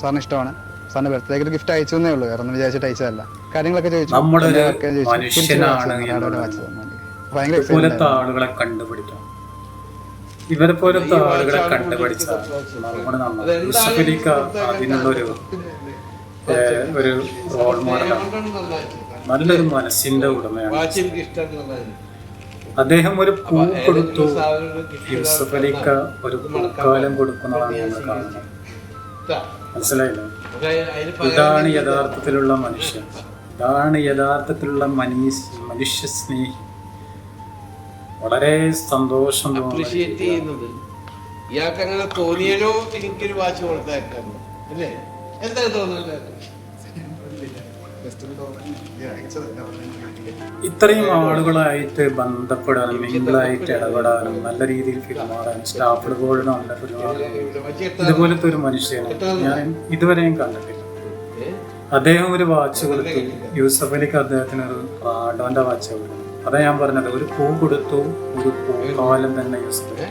സാറിന് ഇഷ്ടമാണ്. സാറിന്റെ ബർത്ത്ഡേക്ക് ഒരു ഗിഫ്റ്റ് അയച്ചു എന്നേ ഉള്ളൂ. വേറെ വിചാരിച്ചിട്ട് അയച്ചതല്ല. കാര്യങ്ങളൊക്കെ ചോദിച്ചു. ഭയങ്കര ആളുകളെ ഇവരെ പോലത്തെ ആളുകളെ യൂസഫലിക്ക അതിനുള്ളൊരു ഏഹ്, ഒരു റോൾ മോഡലാണ് നല്ലൊരു മനസ്സിന്റെ ഉടമയാണ്. അദ്ദേഹം ഒരു പൂ കൊടുത്തു. യൂസഫ് അലിക്ക ഒരു പൂക്കാലം കൊടുക്കുന്നതാണ് ഞങ്ങൾ കാണുന്നത്. മനസ്സിലായില്ലേ? ഇതാണ് യഥാർത്ഥത്തിലുള്ള മനുഷ്യൻ. ഇതാണ് യഥാർത്ഥത്തിലുള്ള മനീഷ് മനുഷ്യ സ്നേഹി. വളരെ സന്തോഷം അപ്രീഷിയേറ്റ് തോന്നുന്നു ചെയ്യുന്നത്. ഇയാൾക്ക് അങ്ങനെ തോന്നിയാലോ എനിക്കൊരു വാച്ച് അല്ലേ? എന്താ തോന്നുന്നത്? ഇത്രയും ആളുകളായിട്ട് ബന്ധപ്പെടാനും മിങ്കിളായിട്ട് ഇടപെടാനും നല്ല രീതിയിൽ പെരുമാറാനും പോലും നല്ല പെരുമാറാനും ഇതുപോലത്തെ ഒരു മനുഷ്യനെ ഞാൻ ഇതുവരെയും കണ്ടിട്ടില്ല. അദ്ദേഹം ഒരു വാച്ച് കൊടുത്തു. യൂസഫ് അലിക്ക് അദ്ദേഹത്തിന് ഒരു റാഡോന്റെ വാച്ച് കൊടുത്തു. അതാ ഞാൻ പറഞ്ഞത് ഒരു പൂ കൊടുത്തു ഒരു പൂ കാലം തന്നെ യൂസഫ്